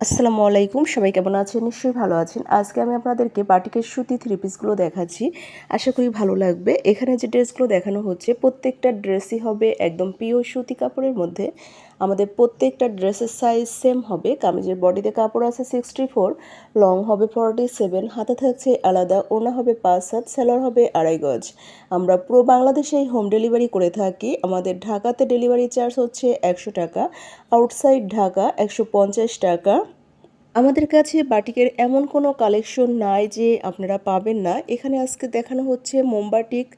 আসসালামু আলাইকুম, সবাই কেমন আছেন? নিশ্চয়ই ভালো আছেন। আজকে আমি আপনাদেরকে বাটিকের সুতি থ্রি পিসগুলো দেখাচ্ছি। আশা করি ভালো লাগবে। এখানে যে ড্রেসগুলো দেখানো হচ্ছে, প্রত্যেকটা ড্রেসই হবে একদম পিওর সুতি কাপড়ের মধ্যে। আমাদের প্রত্যেকটা ড্রেসের সাইজ সেম হবে। কামিজের বডিতে কাপড় আছে সিক্সটি ফোর লং হবে ফর্টি সেভেন হাতে থাকছে আলাদা ওনা হবে পাঁচ হাত সেলর হবে আড়াই গজ। আমরা পুরো বাংলাদেশেই হোম ডেলিভারি করে থাকি। আমাদের ঢাকাতে ডেলিভারি চার্জ হচ্ছে একশো টাকা আউটসাইড ঢাকা একশো পঞ্চাশ টাকা। আমাদের কাছে বাটিকের এমন কোনো কালেকশন নাই যে আপনারা পাবেন না। এখানে আজকে দেখানো হচ্ছে মোমবাটিক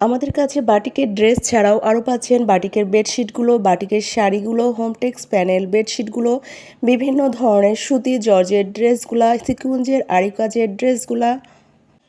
আমাদের কাছে বাটিকের ড্রেস ছাড়াও আরও পাচ্ছেন বাটিকের বেডশিটগুলো, বাটিকের শাড়িগুলো হোমটেক্স প্যানেল, বেডশিটগুলো, বিভিন্ন ধরনের সুতি, জর্জের ড্রেসগুলা, সিকুঞ্জের, আরিকাজের ড্রেসগুলা।